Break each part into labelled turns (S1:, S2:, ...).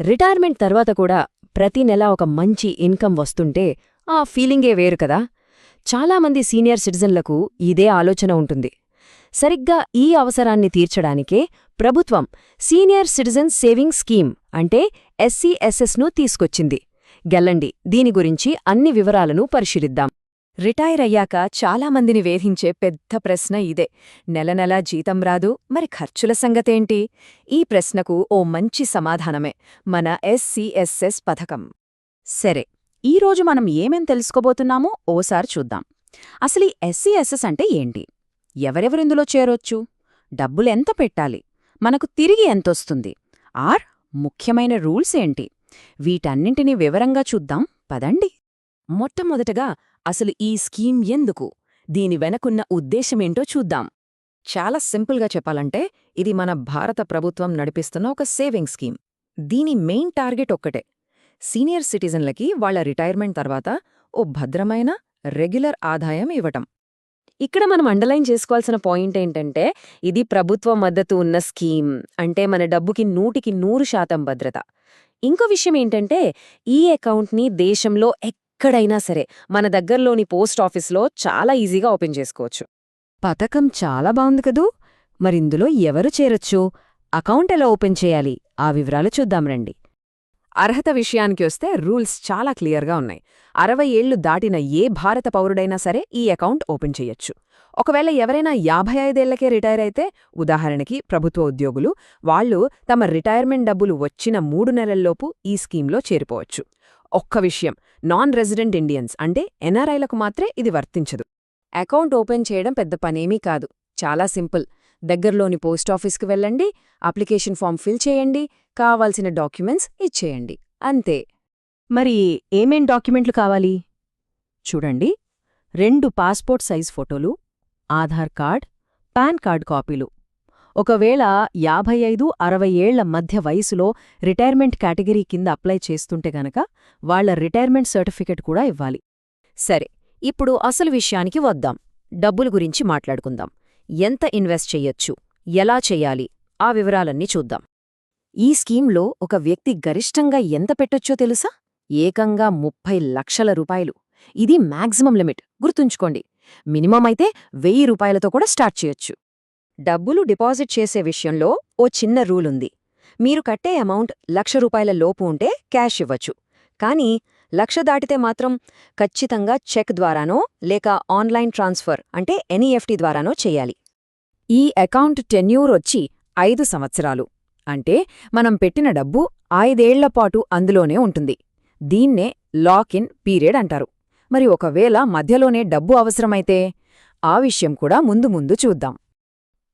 S1: Retirement తర్వాత కూడా ప్రతి నెల ఒక మంచి ఇన్కమ్ వస్తుంటే ఆ ఫీలింగే వేరు కదా. చాలామంది సీనియర్ సిటిజన్లకు ఇదే ఆలోచన ఉంటుంది. సరిగ్గా ఈ అవసరాన్ని తీర్చడానికే ప్రభుత్వం సీనియర్ సిటిజన్ సేవింగ్ స్కీమ్ అంటే ఎస్సీఎస్ఎస్ను తీసుకొచ్చింది. గెల్లండి దీని గురించి అన్ని వివరాలను పరిశీలిద్దాం.
S2: రిటైర్ అయ్యాక చాలామందిని వేధించే పెద్ద ప్రశ్న ఇదే. నెల నెలా జీతం రాదు. మరి ఖర్చుల సంగతేంటి? ఈ ప్రశ్నకు ఓ మంచి సమాధానమే. మన ఎస్సీఎస్ఎస్ పథకం. సరే ఈరోజు మనం ఏమేం తెలుసుకోబోతున్నామో ఓసారి చూద్దాం. అసలు ఈ ఎస్సీఎస్ఎస్ అంటే ఏంటి? ఎవరెవరిందులో చేరొచ్చు? డబ్బులెంత పెట్టాలి? మనకు తిరిగి ఎంతొస్తుంది? ఆర్ ముఖ్యమైన రూల్స్ ఏంటి? వీటన్నింటినీ వివరంగా చూద్దాం. పదండి. మొట్టమొదటగా అసలు ఈ స్కీమ్ ఎందుకు? దీని వెనకున్న ఉద్దేశమేంటో చూద్దాం. చాలా సింపుల్గా చెప్పాలంటే ఇది మన భారత ప్రభుత్వం నడిపిస్తున్న ఒక సేవింగ్ స్కీమ్. దీని మెయిన్ టార్గెట్ ఒక్కటే. సీనియర్ సిటిజన్లకి వాళ్ళ రిటైర్మెంట్ తర్వాత ఓ భద్రమైన రెగ్యులర్ ఆదాయం ఇవ్వటం.
S1: ఇక్కడ మనం అండర్లైన్ చేసుకోవాల్సిన పాయింట్ ఏంటంటే ఇది ప్రభుత్వ మద్దతు ఉన్న స్కీమ్ అంటే మన డబ్బుకి నూటికి నూరు శాతం భద్రత. ఇంకో విషయం ఏంటంటే ఈ అకౌంట్ని దేశంలో ఎక్కడైనా సరే మన దగ్గరలోని పోస్ట్ ఆఫీస్లో చాలా ఈజీగా ఓపెన్ చేసుకోవచ్చు.
S2: పథకం చాలా బాగుంది కదూ? మరిందులో ఎవరు చేరొచ్చు? అకౌంట్ ఎలా ఓపెన్ చేయాలి? ఆ వివరాలు చూద్దాం రండి. అర్హత విషయానికి వస్తే రూల్స్ చాలా క్లియర్గా ఉన్నాయి. అరవై ఏళ్ళు దాటిన ఏ భారత పౌరుడైనా సరే ఈ అకౌంట్ ఓపెన్ చేయొచ్చు. ఒకవేళ ఎవరైనా యాభై ఐదేళ్ళకే రిటైర్ అయితే ఉదాహరణకి ప్రభుత్వ ఉద్యోగులు వాళ్ళు తమ రిటైర్మెంట్ డబ్బులు వచ్చిన మూడు నెలల్లోపు ఈ స్కీమ్లో చేరిపోవచ్చు. ఒక్క విషయం. నాన్ రెసిడెంట్ ఇండియన్స్ అంటే ఎన్ఆర్ఐలకు మాత్రే ఇది వర్తించదు. అకౌంట్ ఓపెన్ చేయడం పెద్ద పనేమీ కాదు. చాలా సింపుల్. దగ్గర్లోని పోస్టాఫీస్కి వెళ్ళండి అప్లికేషన్ ఫామ్ ఫిల్ చేయండి కావాల్సిన డాక్యుమెంట్స్ ఇచ్చేయండి. అంతే.
S1: మరి ఏమేం డాక్యుమెంట్లు కావాలి?
S2: చూడండి. రెండు పాస్పోర్ట్ సైజ్ ఫోటోలు ఆధార్ కార్డ్ పాన్ కార్డ్ కాపీలు. ఒకవేళ యాభై ఐదు అరవై ఏళ్ళ మధ్య వయసులో రిటైర్మెంట్ కేటగిరీ కింద అప్లై చేస్తుంటే గనక వాళ్ళ రిటైర్మెంట్ సర్టిఫికెట్ కూడా ఇవ్వాలి.
S1: సరే ఇప్పుడు అసలు విషయానికి వద్దాం. డబ్బుల గురించి మాట్లాడుకుందాం. ఎంత ఇన్వెస్ట్ చెయ్యొచ్చు ఎలా చెయ్యాలి ఆ వివరాలన్నీ చూద్దాం. ఈ స్కీంలో ఒక వ్యక్తి గరిష్టంగా ఎంత పెట్టొచ్చో తెలుసా? ఏకంగా ముప్పై లక్షల రూపాయలు. ఇది మ్యాక్సిమం లిమిట్. గుర్తుంచుకోండి. మినిమం అయితే వెయ్యి రూపాయలతో కూడా స్టార్ట్ చేయొచ్చు. డబ్బులు డిపాజిట్ చేసే విషయంలో ఓ చిన్న రూల్ ఉంది మీరు కట్టే అమౌంట్ లక్ష రూపాయల లోపు ఉంటే క్యాష్ ఇవ్వచ్చు. కానీ లక్ష దాటితే మాత్రం ఖచ్చితంగా చెక్ ద్వారానో లేక ఆన్లైన్ ట్రాన్స్ఫర్ అంటే ఎన్ఈఎఫ్టీ ద్వారానో చేయాలి.
S2: ఈ అకౌంట్ టెన్యూర్ వచ్చి ఐదు సంవత్సరాలు. అంటే మనం పెట్టిన డబ్బు ఐదేళ్ళపాటు అందులోనే ఉంటుంది. దీన్నే లాక్ ఇన్ పీరియడ్ అంటారు. మరి ఒకవేళ మధ్యలోనే డబ్బు అవసరమైతే ఆ విషయం కూడా ముందు ముందు చూద్దాం.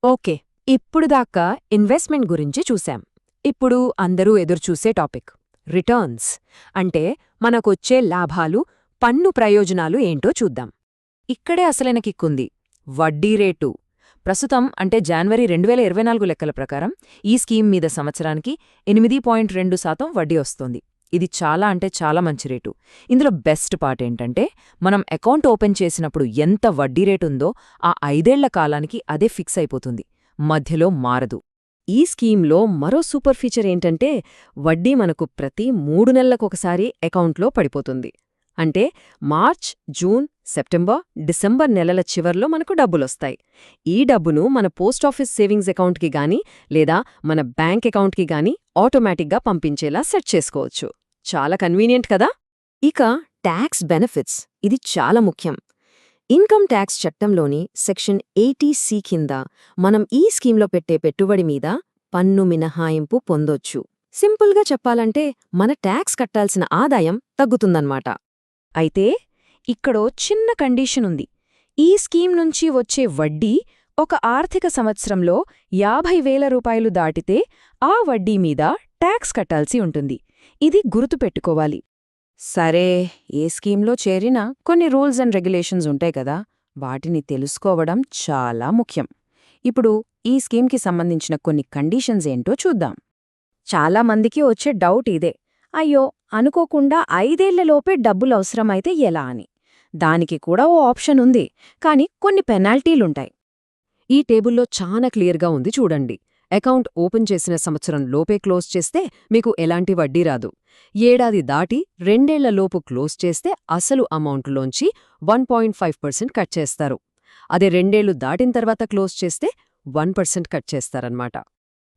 S2: ఓకే ఇప్పుడు దాకా ఇన్వెస్ట్మెంట్ గురించి చూశాం. ఇప్పుడు అందరూ ఎదురుచూసే టాపిక్ రిటర్న్స్. అంటే మనకొచ్చే లాభాలు పన్ను ప్రయోజనాలు ఏంటో చూద్దాం. ఇక్కడే అసలైన కిక్కుంది. వడ్డీ రేటు. ప్రస్తుతం అంటే జనవరి రెండు వేల ఇరవై నాలుగు లెక్కల ప్రకారం ఈ స్కీమ్ మీద సంవత్సరానికి ఎనిమిది పాయింట్ రెండు శాతం వడ్డీ వస్తోంది. ఇది చాలా అంటే చాలా మంచి రేటు. ఇందులో బెస్ట్ పార్ట్ ఏంటంటే మనం అకౌంట్ ఓపెన్ చేసినప్పుడు ఎంత వడ్డీ రేటుందో ఆ ఐదేళ్ళ కాలానికి అదే ఫిక్స్ అయిపోతుంది. మధ్యలో మారదు.
S1: ఈ స్కీంలో మరో సూపర్ ఫీచర్ ఏంటంటే వడ్డీ మనకు ప్రతి మూడు నెలలకొకసారి అకౌంట్లో పడిపోతుంది. అంటే మార్చ్ జూన్ సెప్టెంబర్ డిసెంబర్ నెలల చివర్లో మనకు డబ్బులొస్తాయి. ఈ డబ్బును మన పోస్టాఫీస్ సేవింగ్స్ అకౌంట్కి గానీ లేదా మన బ్యాంక్ అకౌంట్కి గాని ఆటోమేటిక్గా పంపించేలా సెట్ చేసుకోవచ్చు. చాలా కన్వీనియంట్ కదా? ఇక ట్యాక్స్ బెనిఫిట్స్ ఇది చాలా ముఖ్యం. ఇన్కమ్ ట్యాక్స్ చట్టంలోని సెక్షన్ ఎయిటీ సి కింద మనం ఈ స్కీంలో పెట్టే పెట్టుబడి మీద పన్ను మినహాయింపు పొందొచ్చు. సింపుల్గా చెప్పాలంటే మన ట్యాక్స్ కట్టాల్సిన ఆదాయం తగ్గుతుందన్నమాట. అయితే ఇక్కడో చిన్న కండీషన్ ఉంది. ఈ స్కీం నుంచి వచ్చే వడ్డీ ఒక ఆర్థిక సంవత్సరంలో యాభై వేల రూపాయలు దాటితే ఆ వడ్డీ మీద ట్యాక్స్ కట్టాల్సి ఉంటుంది. ఇది గుర్తుపెట్టుకోవాలి. సరే ఏ స్కీంలో చేరినా కొన్ని రూల్స్ అండ్ రెగ్యులేషన్స్ ఉంటాయి కదా వాటిని తెలుసుకోవడం చాలా ముఖ్యం. ఇప్పుడు ఈ స్కీమ్కి సంబంధించిన కొన్ని కండిషన్స్ ఏంటో చూద్దాం. చాలా మందికి వచ్చే డౌట్ ఇదే. అయ్యో అనుకోకుండా ఐదేళ్ళలోపే డబ్బులు అవసరమైతే ఎలా అని. దానికి కూడా ఓ ఆప్షన్ ఉంది కాని కొన్ని పెనాల్టీలుంటాయి. ఈ టేబుల్లో చాలా క్లియర్గా ఉంది చూడండి. అకౌంట్ ఓపెన్ చేసిన సంవత్సరం లోపే క్లోజ్ చేస్తే మీకు ఎలాంటి వడ్డీ రాదు. ఏడాది దాటి రెండేళ్ళలోపు క్లోజ్ చేస్తే అసలు అమౌంట్లోంచి one point five percent cut చేస్తారు. అదే రెండేళ్ళు దాటిన తర్వాత క్లోజ్ చేస్తే వన్ పర్సెంట్ కట్ చేస్తారన్నమాట.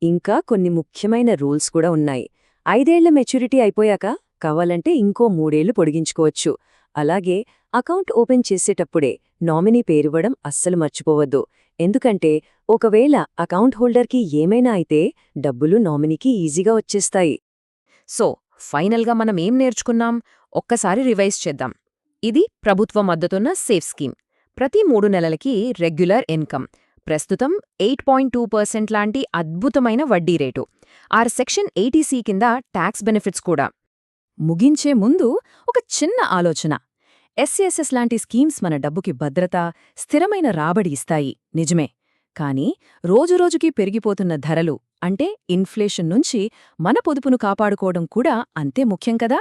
S3: ఇంకా కొన్ని ముఖ్యమైన రూల్స్ కూడా ఉన్నాయి. ఐదేళ్ళ మెచ్యూరిటీ అయిపోయాక కావాలంటే ఇంకో మూడేళ్ళు పొడిగించుకోవచ్చు. అలాగే అకౌంట్ ఓపెన్ చేసేటప్పుడే నామినీ పేరివ్వడం అస్సలు మర్చిపోవద్దు. ఎందుకంటే ఒకవేళ అకౌంట్ హోల్డర్కి ఏమైనా అయితే డబ్బులు నామినీకి ఈజీగా వచ్చేస్తాయి.
S2: సో ఫైనల్గా మనం ఏం నేర్చుకున్నాం? ఒక్కసారి రివైజ్ చేద్దాం. ఇది ప్రభుత్వ మద్దతున్న సేఫ్ స్కీమ్. ప్రతి మూడు నెలలకి రెగ్యులర్ ఇన్కమ్. ప్రస్తుతం ఎయిట్ పాయింట్ టూ పర్సెంట్ లాంటి అద్భుతమైన వడ్డీ రేటు. ఆర్ సెక్షన్ ఎయిటీసీ కింద ట్యాక్స్ బెనిఫిట్స్ కూడా. ముగించే ముందు ఒక చిన్న ఆలోచన. ఎస్సీఎస్ఎస్ లాంటి స్కీమ్స్ మన డబ్బుకి భద్రత స్థిరమైన రాబడి ఇస్తాయి. నిజమే. కానీ రోజురోజుకీ పెరిగిపోతున్న ధరలు అంటే ఇన్ఫ్లేషన్ నుంచి మన పొదుపును కాపాడుకోవడం కూడా అంతే ముఖ్యం కదా?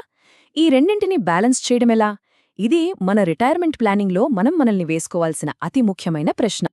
S2: ఈ రెండింటినీ బ్యాలెన్స్ చేయడమెలా ఇది మన రిటైర్మెంట్ ప్లానింగ్లో మనం మనల్ని వేసుకోవాల్సిన అతి ముఖ్యమైన ప్రశ్న.